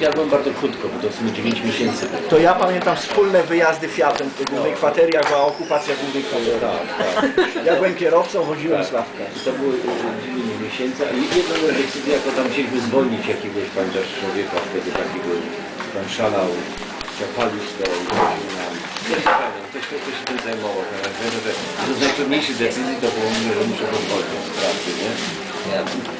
ja byłem bardzo krótko, bo to w sumie 9 miesięcy. To ja pamiętam wspólne wyjazdy Fiatem w głównej kwaterie, jak była okupacja głównej kwatery. Tak, tak. Ja byłem kierowcą, woziłem Sławkę. I to były e, 9 miesięcy, ale jedną decyzję, jako tam chcieliśmy zwolnić jakiegoś, pamiętasz, człowieka wtedy takiego, tam szalał, chciał palić to ktoś, ktoś się tym zajmował, tak, że, że z najtrudniejszych decyzji to było mnie, że muszę pozwolić z pracy, nie?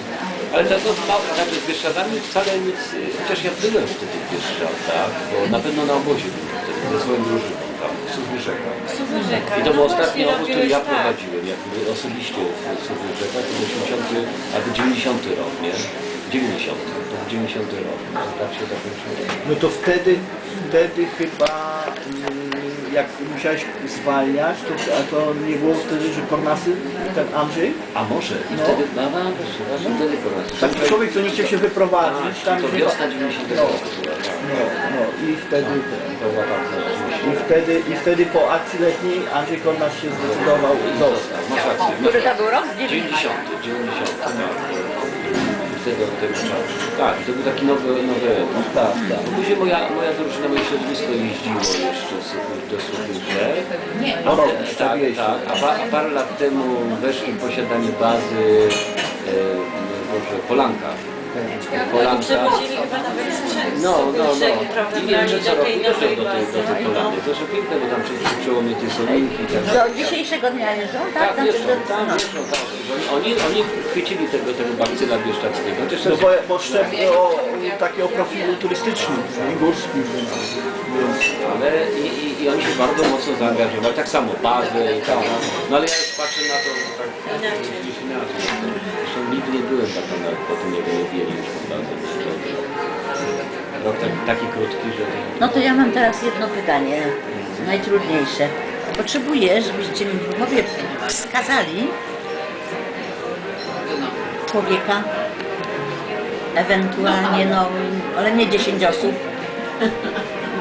Ale to, to mało, także z Bieszczadami wcale nic, y, chociaż ja byłem wtedy w Bieszczadach, bo na pewno na obozie byłem wtedy, ze swoją drużyną tam, w Suchwyrzeka. Suchwyrzeka. I to był ostatni właśnie obóz, który ja tak. prowadziłem, jakby osobiście w Suchwyrzeka, to był 80 albo 90 rok, nie? 90, to 90 rok, no, tak się zakończyło. No to wtedy, wtedy chyba mm, jak musiałeś zwalniać, to, a to nie było wtedy, że Kornasy, ten Andrzej? A może, i no. wtedy, no, no, no. wtedy Kornasy. Taki człowiek, co nie chciał się tak, wyprowadzić. A, tam, to wiosna 90 no. Tak. No, no i wtedy... No, to była i wtedy, I wtedy po akcji letniej Andrzej Kornas się zdecydował zostać. Który to był rok? 90. 90. 90 tego, tego czasu. Tak, to był taki nowy, nowy etap. Tak, tak. Później moja, moja drużyna, moje środowisko jeździło jeszcze do Słuchówkę. A, te, tak, no. tak, a, a parę lat temu weszli w posiadanie bazy e, Boże, Polanka. Polanka. No, no, no. I wiem, że co do roku tej jeżdżą do tej, do tej bazy. Polany. To jest piękne, bo tam przy przełomie tej Solinki tak Do dzisiejszego dnia jeżdżą, tak? tak, do- tam no. wieszczą, tak. Oni, oni chwycili tego, tego bakcyla bieszczadzkiego. No bo, bo szczep o, takiego profilu turystycznym, górskim, Ale i, i, i oni się bardzo mocno zaangażowali, tak samo bazę i tak. No ale ja już patrzę na to tak Inaczej. gdzieś inaczej. Nie byłem tak nawet po tym, nie wzięli już tą bazę. Rok taki, taki krótki, że... No to ja mam teraz jedno pytanie, najtrudniejsze. Potrzebuję, żebyście mi w głowie wskazali człowieka, ewentualnie, no, ale nie 10 osób,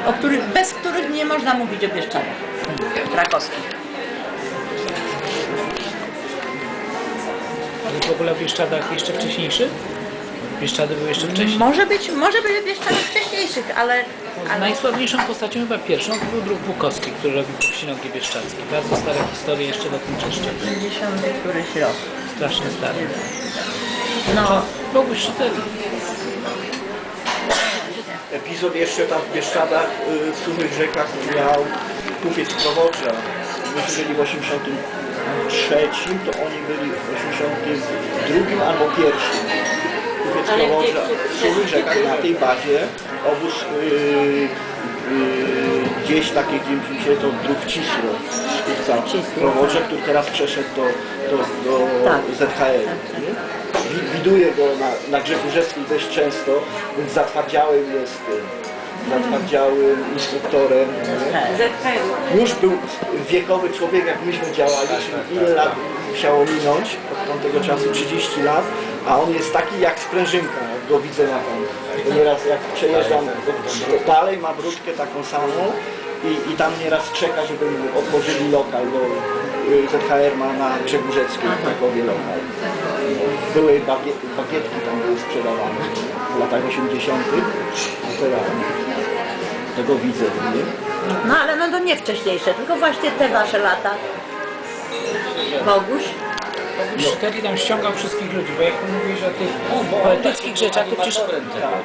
o których, bez których nie można mówić o Bieszczadach krakowskich. W ogóle w Bieszczadach jeszcze wcześniejszy? Bieszczady były jeszcze wcześniej. Może być, może być Bieszczadach wcześniejszych, ale, ale Najsławniejszą postacią chyba pierwszą to był druk Bukowski, który robił powsinogi bieszczadzkie. Bardzo stare historie jeszcze na tym czyszcze. 50 któryś rok. Strasznie stare. No, Boguś czytali. epizod jeszcze tam w Bieszczadach, y, w Suchych Rzekach miał kupiec Prowocza. Myśmy byli w 83, to oni byli w 82 albo pierwszym. Kupiec Ale gdzie Prowocza w w Suchych Rzekach na tej bazie obóz y, y, gdzieś takie, gdzie mi się to druk Cisło, Prowocza, który teraz przeszedł do, do, do Tak. ZHL. Nie? Wi- Widuję go na, na Grzechu Rzeskiej dość często, więc zatwardziałym jest y, zatwardziałym instruktorem. nie? ZPU. Już był wiekowy człowiek, jak myśmy działali, czyli ile lat musiało minąć od tamtego czasu, 30 lat, a on jest taki jak sprężynka, jak go widzę na tam. Nieraz jak przejeżdżam to dalej, ma brudkę taką samą i, i tam nieraz czeka, żeby otworzyli lokal, bo y, ZHR ma na Brzegu Rzeckim w Krakowie lokal. Były bagie, bagietki tam były sprzedawane w latach 80. A teraz tego widzę, nie? no ale no to nie wcześniejsze, tylko właśnie te wasze lata. Boguś? Boguś czytali tam ściągał wszystkich ludzi, bo jak mówisz o tych poetyckich rzeczach, to przecież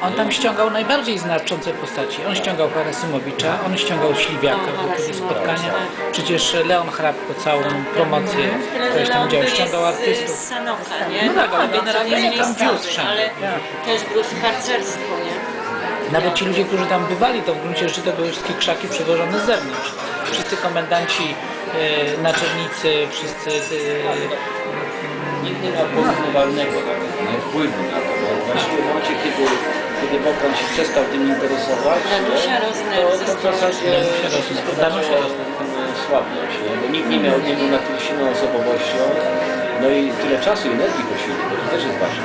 on tam ściągał najbardziej znaczące postaci. On ściągał Parasymowicza, on ściągał Śliwiaka, bo były spotkania. Przecież Leon Hrabko całą promocję, któraś tam działał, ściągał artystów. Sanoka, nie? No tak, ale generalnie Mieli tam wiózł wszędzie. Ale Tak. też był z harcerstwo, nie? Nawet ci ludzie, którzy tam bywali, to w gruncie rzeczy to były wszystkie krzaki przywożone z zewnątrz. Wszyscy komendanci, naczelnicy, wszyscy... Nikt nie miał porównywalnego wpływu na to, bo właściwie w momencie, kiedy, kiedy Bogdan się przestał tym interesować, Danusia Rosner to, to w zasadzie wszystko zaczęło słabnąć, bo nikt nie miał, nie był na tyle silną osobowością, no i tyle czasu i energii poświęcił, bo to też jest ważne?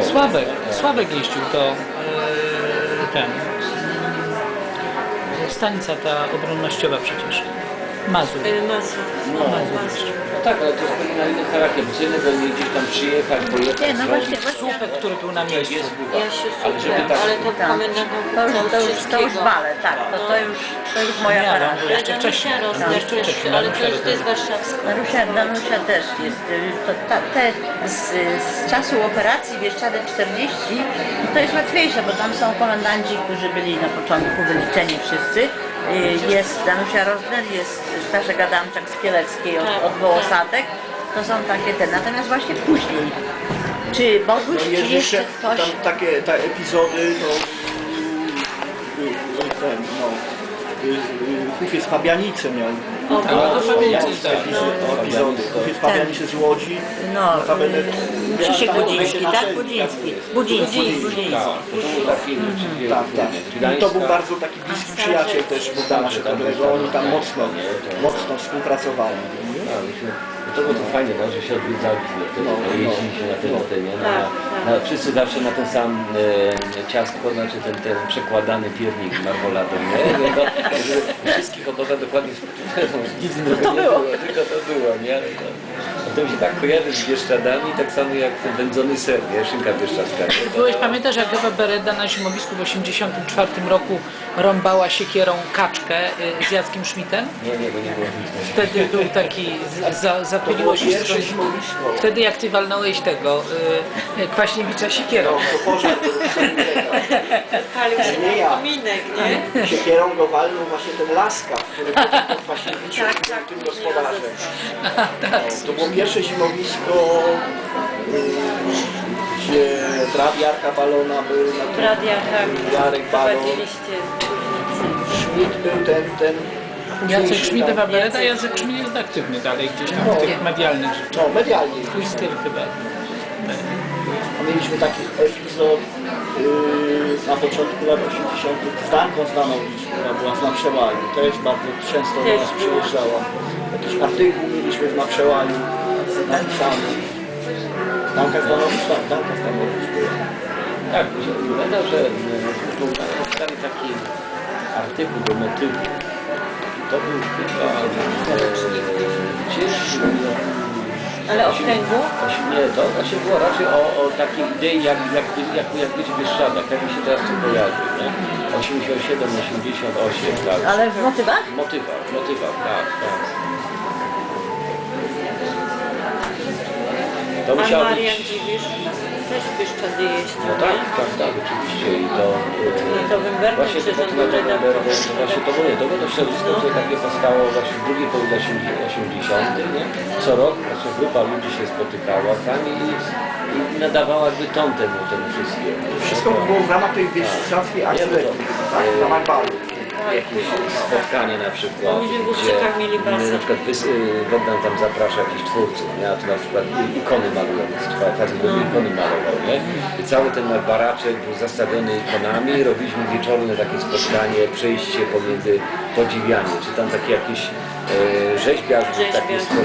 E, Sławek, Sławek jeździł to e, ten. Stanica ta obronnościowa przecież. Mazur. Y, Masło. No, Masło. no tak, ale to jest pewien inny charakter, bo innego nie gdzieś tam przyjechać, pojechać, Nie, no właśnie, zrobić, właśnie. Słupek, który był na miejscu. jest buba. Ja się Ale żeby super, tak, ale to Tak. To już, to już, to już bale, tak, to, to już, to już moja Nie, parada. no, Ale Jeszcze wcześniej. Danusia No, ale to Danusia już to jest warszawska. Danusia, Danusia też jest. y, To, ta, te z, z czasu operacji Bieszczady 40 to jest łatwiejsze, bo tam są komendanci, którzy byli na początku wyliczeni wszyscy. Y, Jest Danusia Rosner, jest Staszek Adamczak z Kieleckiej od, od Wołosatek. To są takie te. Natomiast właśnie później. Czy Boguś, No czy jest jeszcze jeszcze ktoś? tam takie te epizody, no, y, y, ten, no, Kufiec Fabianice miał. O, Tak, no to Fabianice, Epizody, tak. epizody. Kufiec Fabianice z Łodzi. No, Notabene- y, Krzysiek Tak, Budziński, na tak? Budziński. tak, Budziński. Tak, to był taki rzeczywiście Tak, tak. I to był bardzo taki bliski przyjaciel też Bogdana Szekorego. Oni tam mocno, mocno współpracowali. No, myśmy, to było to fajnie, no, że się odwiedzaliśmy wtedy, No, no, jeździliśmy na te, na te, nie? Na, Tak, na, wszyscy zawsze na ten sam e, ciastko, znaczy ten, ten przekładany piernik z marmoladą, nie? No, to, że wszystkich oboza dokładnie z nic innego to nie było. tylko to mi się tak kojarzy z Bieszczadami, tak samo jak ten wędzony ser, nie? Szynka bieszczadzka. Byłeś, pamiętasz jak Ewa Bereda na zimowisku w 84 roku rąbała siekierą kaczkę y, z Jackiem Schmidtem? Nie, nie, bo nie było nic. Wtedy był taki, z- za, zapyliło się pierwsze zimowisko. Wtedy jak ty walnąłeś tego y, y, Kwaśniewicza siekierą. No, to pożar. Palił się Nie ja. kominek, nie? Siekierą go walnął właśnie ten Laska, który Kwaśniewiczem Tak, był tak, tym nie gospodarzem. rozesłał. No, to było pierwsze zimowisko, y, gdzie brat Jarka Balona był na tym. Radia, tak. Jarek Balon. Prowadziliście. Schmidt był ten, ten Jacek późniejszy Schmidt, tam. Ewa Bereda, Jacek Schmidt jest aktywny dalej gdzieś tam w tych medialnych rzeczach. No, medialnie. Twój styl chyba. A mieliśmy taki epizod yy, na początku lat 80. z Danką Zdanowicz, która była z Naprzełaju. Też bardzo często do Też nas była. przyjeżdżała. Jakiś artykuł mieliśmy w Naprzełaju. Danka Zdanowicz, tak, Danka Zdanowicz była. Tak, mi się wygląda, że e, był napisany taki artykuł do motywu. To był chyba e, gdzieś Ale o kręgu? Oś- Nie, to właśnie było raczej o, o takiej idei, jak, jak, jak, jak być Bieszczadach, jak mi się teraz to kojarzy, nie? 87, 88, tak. Ale w motywach? W motywach, w motywach, tak, tak. To A musiało Marian być... Dziwisz też w Bieszczady jeździł, No tak, nie? tak, tak, oczywiście i to... Nie, to Wimbergen Właśnie to, to, to, redaktorem. to, właśnie to było, to było to środowisko, które takie powstało właśnie w drugiej połowie 80, nie? Co rok właśnie grupa ludzi się spotykała tam i, i nadawała jakby ton temu, temu wszystkiemu. Wszystko było w ramach tej bieszczadzkiej akcji Nie, bo to- letniej, tak? W ramach balu. Jakieś spotkanie na przykład, gdzie mm, na przykład y, Bogdan tam zaprasza jakichś twórców, nie? a tu na przykład ikony malują, facet robił ikony malował, nie? I cały ten baraczek był zastawiony ikonami, robiliśmy wieczorne takie spotkanie, przejście pomiędzy podziwianie, czy tam takie jakieś e, rzeźbiarz,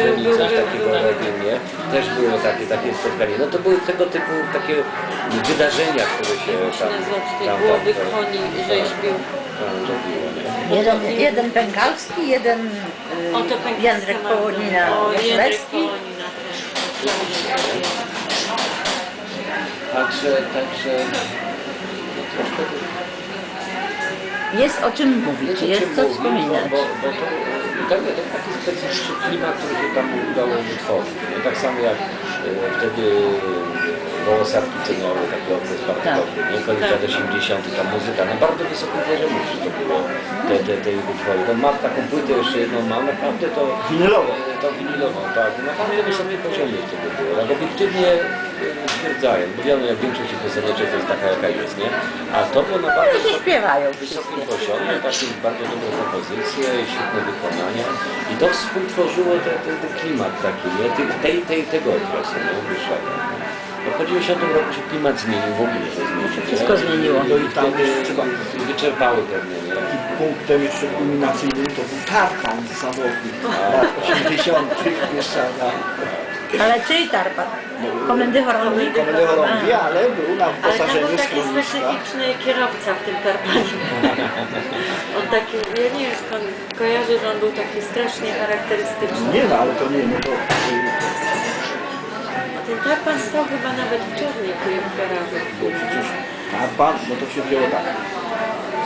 Był- był- coś był- takiego robił, nie? Też było takie, takie spotkanie. No to były tego typu takie wydarzenia, które się tam, tam, nie? Jeden, jeden Pękalski, jeden y, O, to pęknięte Jędrek Połonina też. Także, także no troszkę Jest o czym mówić, jest czym co mówić, wspominać. Bo, bo, bo to, to, to taki specyficzny klimat, który się tam udało wytworzyć. Tak samo jak e, wtedy Wołosatki, co miały taki okres bardzo Tak. dobry, nie? Koniec lat 80. ta muzyka na bardzo wysokim poziomie wszystko było te, te, te utwory. To mam taką płytę jeszcze jedną, mam naprawdę to Winylową. To winylową, tak. Na bardzo wysokim poziomie wtedy było. Tak obiektywnie e, stwierdzają, bo wiemy jak większość tych pioseneczek to jest taka jaka jest, nie? A to było na bardzo No śpiewają wysokim wszystkie. poziomie, takie bardzo dobre kompozycje, świetne wykonania i to współtworzyło ten, ten, ten klimat taki, nie? Tej, tej, tego okresu, nie? w No po 90 roku się klimat zmienił, w ogóle się zmienił. Wszystko zmieniło. No i tam wyczerpały pewnie, nie? punktem jeszcze kulminacyjnym to był tartan zawodnik lat 80. w Bieszczadach. Ale czyj tarpan? Komendy chorągwi. komendy chorągwi, ale był na Ale tam wyposażeniu był taki specyficzny kierowca w tym Tarpanie. On taki, ja nie wiem skąd kojarzę, że on był taki strasznie charakterystyczny. Nie no, ale to nie, no to... A ten Tarpan stał chyba nawet w czarnej w garażu. Bo przecież tarpan, no to się wzięło tak.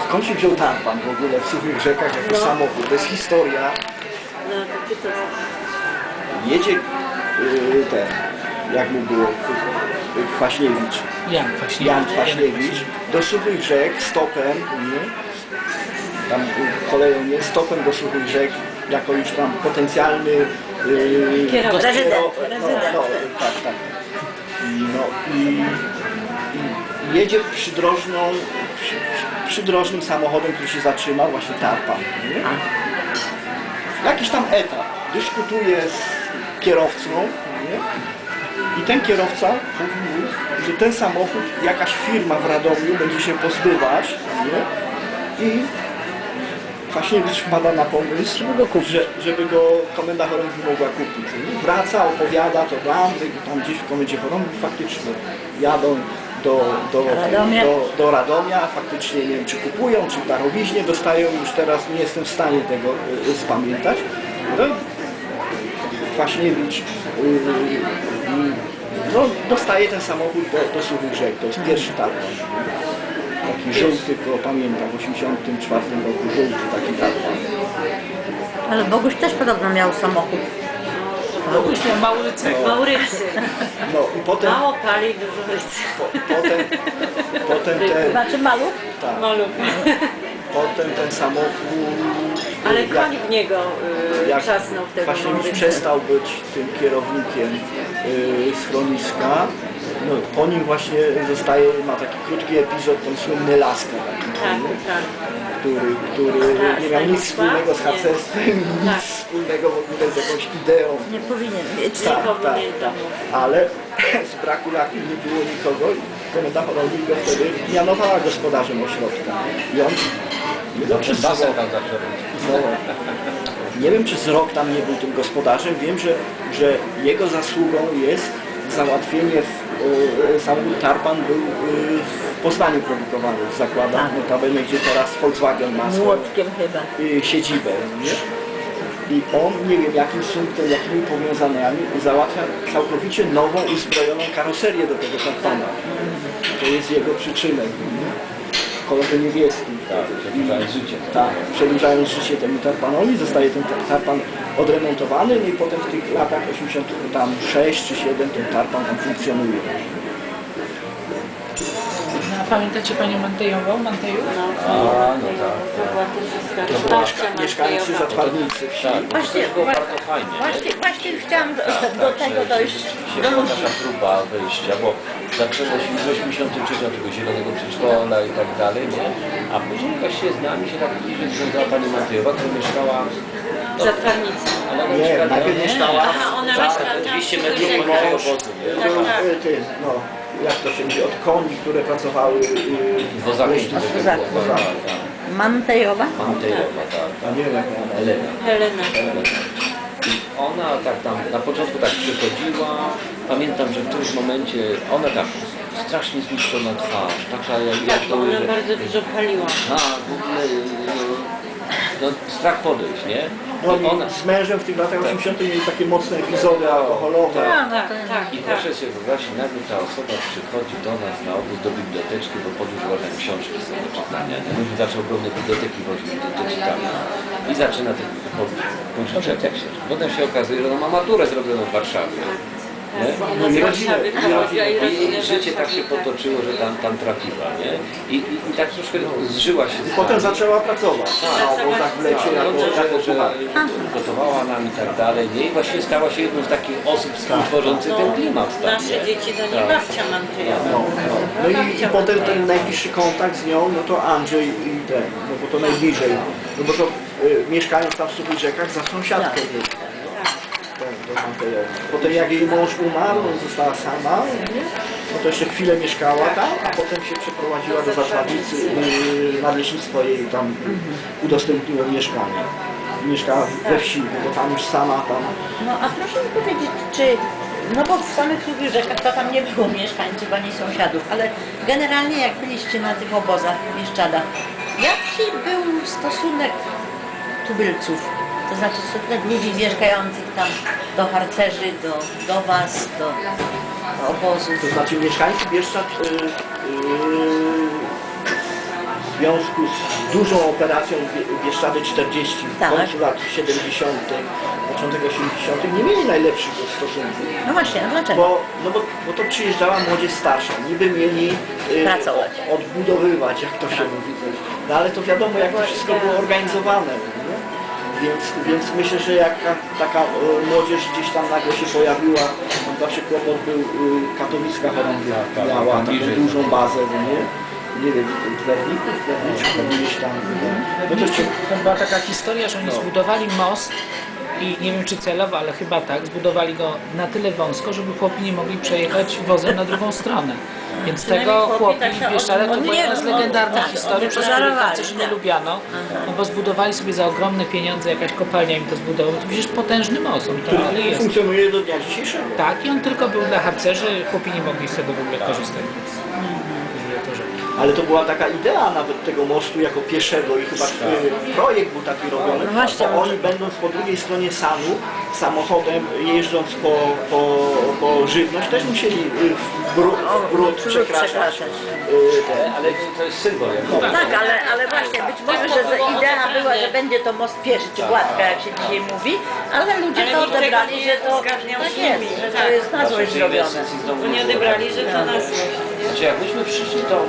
Skąd się wziął tarpan w ogóle w suchych rzekach jako No. samochód? To jest historia. No to ty to Jedzie yy, ten, jak mu było, yy, Kwaśniewicz, Jan właśnie. Jan Kwaśniewicz, do suchych rzek stopem, nie? tam y, koleją nie, stopem do suchych rzek, jako już tam potencjalny Kierowca. No. No, tak, tak. I, no, i, jedzie przydrożną, przy, przy- przydrożnym samochodem, który się zatrzymał, właśnie Tarpan. Nie? Jakiś tam etap. Dyskutuje z kierowcą nie? i ten kierowca mówi że ten samochód jakaś firma w Radomiu będzie się pozbywać nie? i Kwaśniewicz wpada na pomysł, żeby go, kupić. Że, żeby go komenda chorągwi mogła kupić. nie? Wraca, opowiada to tam, tam gdzieś w komendzie chorągwi faktycznie jadą do, do, Radomia. do, do Radomia, faktycznie nie wiem czy kupują, czy darowiźnie dostają, już teraz nie jestem w stanie tego y, spamiętać. No, Kwaśniewicz y, y, no, dostaje ten samochód do, do Suchych Rzek, to jest pierwszy tarpan. Taki żółty, to pamiętam, w 84 roku żółty taki tarpan. Ale Boguś też podobno miał samochód. Boguś miał mały rycek. Maurycy. No i potem, Mało pali, dużo rycy. po, potem, potem, ten, Znaczy maluch? tak, Maluch. potem ten samochód, Ale jak- koń w niego y, jak trzasnął wtedy Kwaśniewicz Maurycy. przestał być tym kierownikiem y, schroniska, no, po nim właśnie zostaje, ma taki krótki epizod, ten słynny Laska, taki, Tak, tak. który, który Tak, nie miał nic Stanisław? wspólnego z Nie. harcerstwem, nic Tak. wspólnego w ogóle z jakąś ideą. Nie powinien mieć. Nie powinien to Ale z braku laki nie było nikogo i komenda chorągwi go wtedy mianowała gospodarzem ośrodka. I on, nie wiem, czy z rok, no, nie wiem czy z rok tam nie był tym gospodarzem, wiem, że, że jego zasługą jest załatwienie, w, samochód Tarpan był e, w Poznaniu produkowany w zakładach, Tak. notabene gdzie teraz Volkswagen ma swoją Młotkiem chyba. y, siedzibę, nie? I on, nie wiem jakim sumptem, jakimi powiązaniami, załatwia całkowicie nową, uzbrojoną karoserię do tego tarpana. To jest jego przyczynek. nie? W kolorze niebieskim. Tak, przedłużając życie. Tak, przedłużając życie temu tarpanowi, zostaje ten tar- tarpan odremontowany no i potem w tych latach 86 czy 7 ten tarpan tam funkcjonuje. A pamiętacie panią Mantejową? Manteju? No, A, no Mantejowa. tak, To była taka była mieszkańcy Mantejowa. Zatwarnicy wsi. Tak, Właśnie, to było bardzo fajnie. nie? Właśnie, właśnie chciałam do, Tak, do tak, tego że dojść. rzeczywiście Do taka próba wejścia, bo zaczęło się z 83 tego zielonego przedszkola i tak dalej, nie? A później właściwie z nami się tak bliżej związała pani Matyjowa, która mieszkała Ale ona Nie, mieszkała najpierw mieszkała Aha, ona tak, mieszkała tam 200 w metrów Suchych od tego Rzekach. obozu, nie? Tak, tak. y, no, jak to się mówi, od koni, które pracowały y, W Wozaku. tak, tak. Mantejowa? Matyjowa, tak. A nie wiem jak ona Elena. Helena. I ona tak tam na początku tak przychodziła. Pamiętam, że w którymś momencie ona tak strasznie zniszczona twarz, taka jak, jak Tak, to ona że- bardzo dużo paliła. A, w ogóle no, no, strach podejść, nie? No, I ona, z mężem w tych latach 80 mieli takie mocne epizody alkoholowe. Tak, tak, tak. I proszę sobie wyobrazić, nagle ta osoba przychodzi do nas na obóz do biblioteczki, bo podróżowa tam książki są do czytania. Nie? Myśmy zaczął ogromne biblioteki wozić do, do czytania. I zaczyna te pożyczać się. Potem się okazuje, że ona ma maturę zrobioną w Warszawie. Nie? Tak, z i Warszawy rodzinę, i pochodziła i I rodzinę życie tak się potoczyło, że tam, tam trafiła, nie? I, i, i tak troszkę zżyła się z Potem zaczęła pracować na obozach w lecie Tak, jako, no, że, jako że kucharka. gotowała nam i tak dalej, nie? I właśnie stała się jedną z takich osób współtworzących ten klimat tam, Nasze nie? dzieci to nie Tak. babcia Mantejowa. No, no. no i, i potem ten najbliższy kontakt z nią, no to Andrzej i ten, no bo to najbliżej. No bo to y, mieszkając tam w Suchych Rzekach za sąsiadką był. Potem jak jej mąż umarł, została sama, no to jeszcze chwilę mieszkała tam, a potem się przeprowadziła do Zatwarnicy, yy, nadleśnictwo jej tam udostępniło mieszkanie. Mieszkała we wsi, bo tam już sama tam No a proszę mi powiedzieć, czy No bo w samych Suchych to tam nie było mieszkańców ani sąsiadów, ale generalnie jak byliście na tych obozach w jaki był stosunek tubylców? To znaczy stosunek ludzi mieszkających tam do harcerzy, do, do was, do, do obozów. To znaczy mieszkańcy Bieszczad y, y, w związku z dużą operacją Bie- Bieszczady 40 w Tak. końcu lat 70., początek 80. nie mieli najlepszych stosunków. No właśnie, a dlaczego? Bo, no bo, bo to przyjeżdżała młodzież starsza, niby mieli y, Pracować. o- odbudowywać, jak to się mówi. Coś. No ale to wiadomo, jak to wszystko było organizowane. Więc, więc myślę, że jak ta- taka y, młodzież gdzieś tam nagle się pojawiła, no zawsze kłopot był y, katowicka chorągiewa, Tak, tak, miała tam taką dużą bazę, no nie? Nie wiem, Twerników, Twerniczków, gdzieś tam. No cię, To była taka historia, że oni zbudowali most i nie wiem czy celowo, ale chyba tak, zbudowali go na tyle wąsko, żeby chłopi nie mogli przejechać wozem na drugą stronę. Więc tego chłopi chłopi tak Bieszczadach to była jedna z legendarnych tak, historii, przez pożarowali, Harcerzy nie tak. lubiano, no bo zbudowali sobie za ogromne pieniądze, jakaś kopalnia im to zbudowała. To przecież potężny most, on to ale jest. funkcjonuje do dnia dzisiejszego. Tak, i on tylko był dla harcerzy, chłopi nie mogli z tego w ogóle korzystać. Ale to była taka idea nawet tego mostu jako pieszego i chyba y, projekt był taki robiony, No właśnie, bo oni będąc po drugiej stronie Sanu, samochodem jeżdżąc po, po, po żywność, też musieli y, w brud, w brud przekraczać. y, te. Ale to jest symbol. jak Tak, ale, ale właśnie, być może, że idea była, że będzie to most pieszy czy gładka, jak się dzisiaj mówi, ale ludzie to odebrali, nie że to tak z jest, że to Tak. jest na złość zrobione. Bo nie odebrali, że to na złość. Nie? Znaczy jak myśmy przyszli, to e,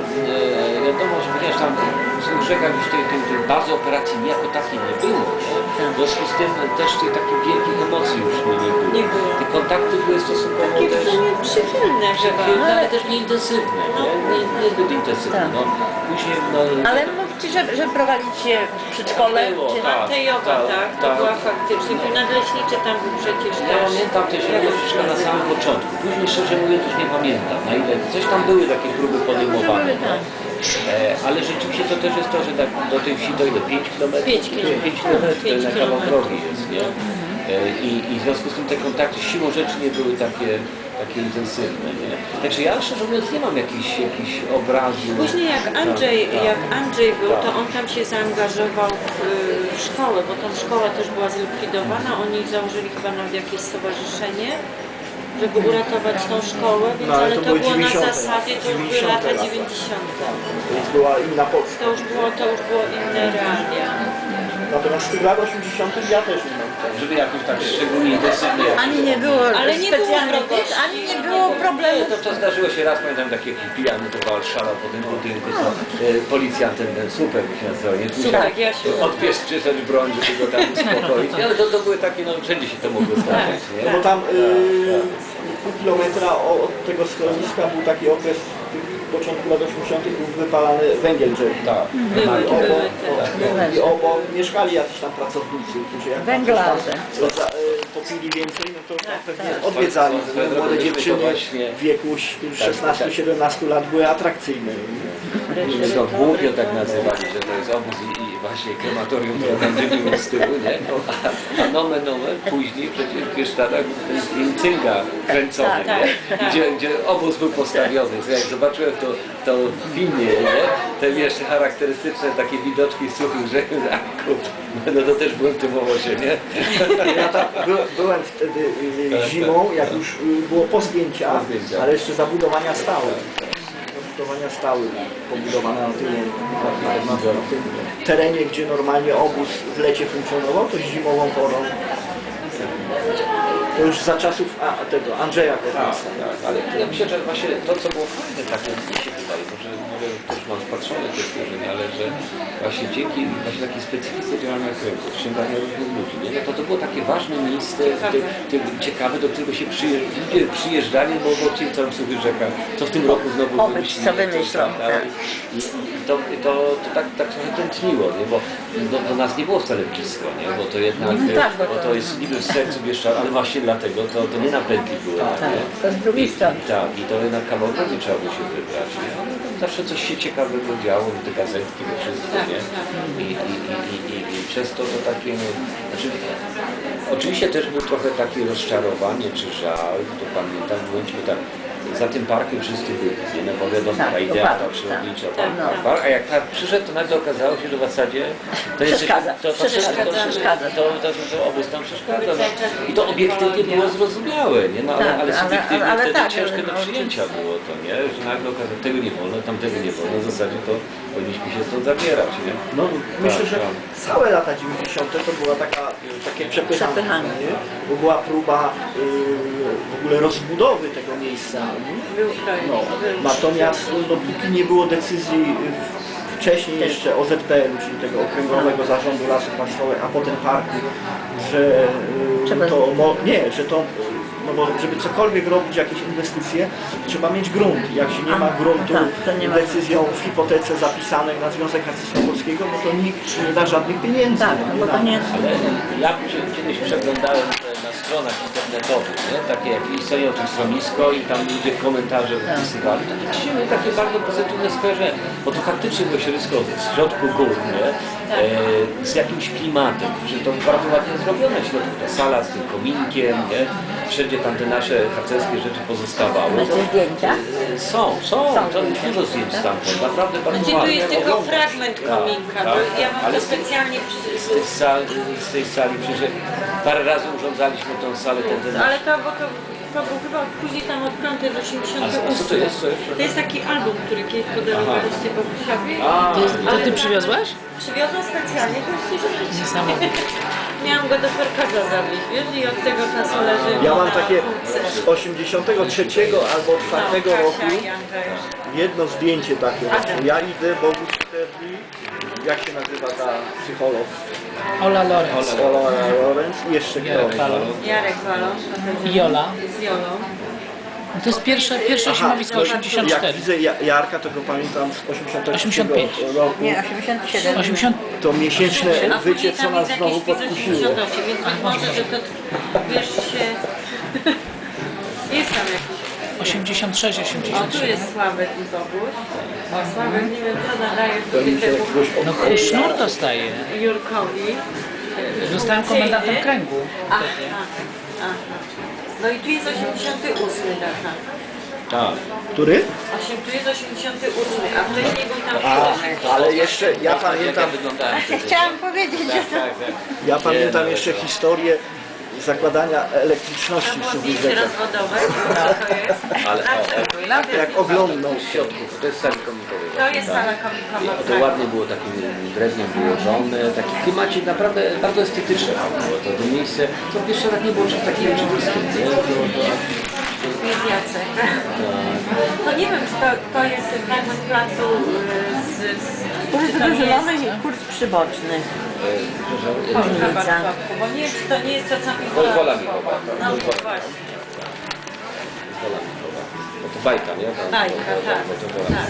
wiadomo, że ponieważ tam w już tej, tej, tej bazy operacji jako takiej nie było, nie? w związku z tym też tych takich wielkich emocji już nie, nie było. Nie było. Te kontakty były stosunkowo Takie też przychylne chyba. przychylne, ale też nieintensywne, nie? Nie, niezbyt intensywne. Tak. No, później, no, Ale mówicie, że, że prowadzicie przedszkole, Było, czy... tak. Matejowa, tak, tak, to tak. była faktycznie. Tu nadleśniczy tam był przecież Ja też. pamiętam te środowiska na samym początku. Później szczerze mówiąc już nie pamiętam, na ile coś tam były takie próby podejmowane. były, tak. E, ale rzeczywiście to też jest to, że tak do tej wsi to ile? 5 km? Pięć kilometrów. 5 km to Pięć na kawał kilometrów. drogi jest, nie? E, I, I w związku z tym te kontakty siłą rzeczy nie były takie, takie intensywne, nie? Także ja szczerze mówiąc nie mam jakichś, jakichś obrazu. Później jak Andrzej, Tak, tak. jak Andrzej był, to Tak. on tam się zaangażował w, w szkołę, bo tą szkoła też była zlikwidowana. Oni założyli chyba nawet jakieś stowarzyszenie, żeby uratować tą szkołę, więc No, ale ale to to, było 90. na zasadzie, to już były 90 lata lata. 90. Więc była inna Polska. To już było, to już było inne realia. Natomiast tych lat 80. ja też nie mam. Żeby jakoś tak szczególnie intensywnie. Ani nie było Ale nie było specjalnych ani nie było problemu. To, to zdarzyło się raz, pamiętam taki jakiś pijany to bal szalał po tym budynku, to e, policjant ten, ten super się nazywał, nie? Musiał Tak, Jasiu. Odpiesz krzyczeć broń, żeby go tam uspokoić, nie? ale to, to były takie, no wszędzie się to mogło zdarzyć, No nie? bo tam y, pół kilometra o- od tego schroniska był taki okres początku lat 80. był wypalany węgiel drzewny. Tak. Były, I były obok, te. i obok mieszkali jacyś tam pracownicy, którzy jak Węglarze. tam za- y, popili więcej, no to tam pewnie tak. odwiedzali. Drogą Młode to dziewczyny w wieku Tak, 16-17 lat były atrakcyjne. My to głupio tak nazywali, że to jest obóz i, i właśnie krematorium, które tam dymiło z tyłu, nie? A, nomen nomen później przecież w Bieszczadach ten Cynga kręcony, Tak, nie? tak. Gdzie, gdzie obóz był postawiony. Jak zobaczyłem to, to w filmie, nie? Te jeszcze charakterystyczne takie widoczki suchych rzek, a kurczę, no to też byłem w tym owocie, nie? Ja tam by, byłem wtedy y, zimą, jak już y, było po zdjęciach, Tak, Po zdjęciach. ale jeszcze zabudowania stały. Zabudowania stały pobudowane na tym, na, na, na tym terenie, gdzie normalnie obóz w lecie funkcjonował, to zimową porą. To już za czasów a, tego Andrzeja Tak, Kornasa. tak, ale ja myślę, że właśnie to, co było fajne, tak jak mi się wydaje, może, może też mam spatrzone te spojrzenie, ale że właśnie dzięki właśnie takiej specyfice działania rynku, ściągania różnych ludzi, nie? No to to było takie ważne miejsce, te, te, ciekawe, do którego się przyjeżdż, ludzie przyjeżdżali, bo, bo ci tam sobie rzeka, co w tym roku znowu Pobyt, wymyślili, co wymyślą, tam dalej. I, i to, to, to tak, tak trochę tętniło, nie? bo do, do nas nie było wcale blisko, nie? bo to jednak, No tak, bo to- jest niby w sercu Bieszczad, ale właśnie dlatego to, to nie na pętli było. Tak, nie? to z drugiej strony. Tak, i to jednak kawał drogi trzeba było się wybrać. Nie? Zawsze coś się ciekawego działo, te gazetki, to wszystko, Tak, nie? tak. I, i, i, i, i, przez to to takie, no, znaczy, oczywiście też był trochę takie rozczarowanie czy żal, to pamiętam, bądźmy tak, za tym parkiem wszyscy byli, nie? no bo wiadomo, Tak, ta idea ta przyrodnicza, tak. park, Tak, park, tak. park, a jak tak przyszedł, to nagle okazało się, że w zasadzie to jest, Przeszkadza, to, to, przeszkadza, to, przeszkadza. to, to, to, to obóz tam przeszkadza. No. I to obiektywnie było zrozumiałe, nie? No, ale, Tak, ale ale- subiektywnie ale wtedy tak, ciężkie do no, przyjęcia było to, nie? Że nagle okazało, tego nie wolno, tamtego nie wolno, w zasadzie to powinniśmy się stąd zabierać, nie? No, myślę, Tak, że tak. całe lata 90. to była taka, takie przepychanie, Przepychanie. nie? bo była próba y, w ogóle rozbudowy tego miejsca. No, natomiast dopóki nie było decyzji y, wcześniej jeszcze OZPL-u, czyli tego Okręgowego Zarządu Lasów Państwowych, a potem parku, że y, to nie, że to no bo żeby cokolwiek robić, jakieś inwestycje, trzeba mieć grunt. Jak się nie ma gruntu tak, to nie ma- decyzją w hipotece zapisanej na Związek Harcerstwa Polskiego, no to nikt nie da żadnych pieniędzy. Tak, no bo to nie jest... Ja kiedyś przeglądałem na stronach internetowych, nie? takie jak istnieją tu schronisko i tam ludzie komentarze wpisywali. To dzisiaj mieli takie bardzo pozytywne skojarzenie, bo to faktycznie było środowisko z środku gór, nie? E, z jakimś klimatem, że to bardzo ładnie zrobione w środku, ta sala z tym kominkiem, nie? Wszędzie tam te nasze harcerskie rzeczy pozostawały. Macie zdjęcia? E, Są, są, to dużo zdjęć stamtąd, naprawdę bardzo Gdzie tu jest tylko Oglądać. fragment Tak, kominka, tak. bo ja mam Ale to z tej- specjalnie przy, z tej sali, z tej sali przecież parę razy urządzaliśmy tą salę ten, ten Ale to, bo to, to był chyba później tam odprąd jest 88. A co to jest? Co jest? To jest taki album, który kiedyś podarowaliście Bogusiowi. A, To, jest, to ty przywiozłaś? Przywiozłam specjalnie, to jest rzeczywiście. Niesamowite. Miałam go do Ferkaza zawieźć, wiesz, i od tego czasu leży Ja mam takie z 83 albo 4 No, roku jedno zdjęcie takie. Ja idę, Bogus wtedy, jak się nazywa ta psycholog? Ola Lorenz. Ola Lorenz i jeszcze Jarek. Balon. Jarek Walon. I Jola. Z Jolą. To jest pierwsze, pierwsze no, 84. Jak widzę Ja- Jarka, to go pamiętam z 83 85. roku. Nie, 87. 80. To miesięczne wycie, co nas znowu podkusiło. 88, więc być może, że to wiesz się... Jest tam jakiś... 86, O, tu 87. jest Sławek i Boguś. O, Sławek nie wiem co jakiegoś No sznur dostaje. Jurkowi. Zostałem komendantem kręgu. Aha, aha. No i tu jest 88 data. tak. Który? Osiem, tu jest 88, a wcześniej był tam A, 80. ale jeszcze ja pamiętam. Chciałam powiedzieć, że to... Tak, tak. ja pamiętam no, jeszcze to- historię zakładania elektryczności w Suchych Rzekach. rozwodowe, to jest. Ale Jak oglądnął w środku, to jest sali komikowej. To jest tak. sala komikowa. To ładnie było takim drewnem wyłożone, taki klimacik naprawdę bardzo estetyczny było to, to miejsce. To jeszcze tak nie było czymś takim oczywistym, to, Jest Jacek. No nie wiem, czy to, to jest fragment placu y, z... z Kurs jest- i kurs przyboczny. Różnica. Bo nie wiem, czy to nie jest. Wolwola Michowa, tak. No właśnie. Wola. Bo to bajka, nie? Tam- Bajka, tak, bo to Wola tak.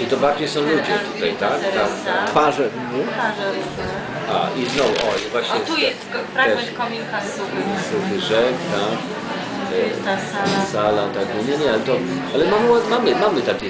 I to bardziej są ludzie tutaj, tak? Tak. Parze, nie? Parze różne. A, i znowu, o, i właśnie O, tu jest fragment kominka Suchy. Suchy Rzek, tak. Tu jest ta sala. Sala, tak, nie, nie, ale to, ale mamy, mamy, mamy takie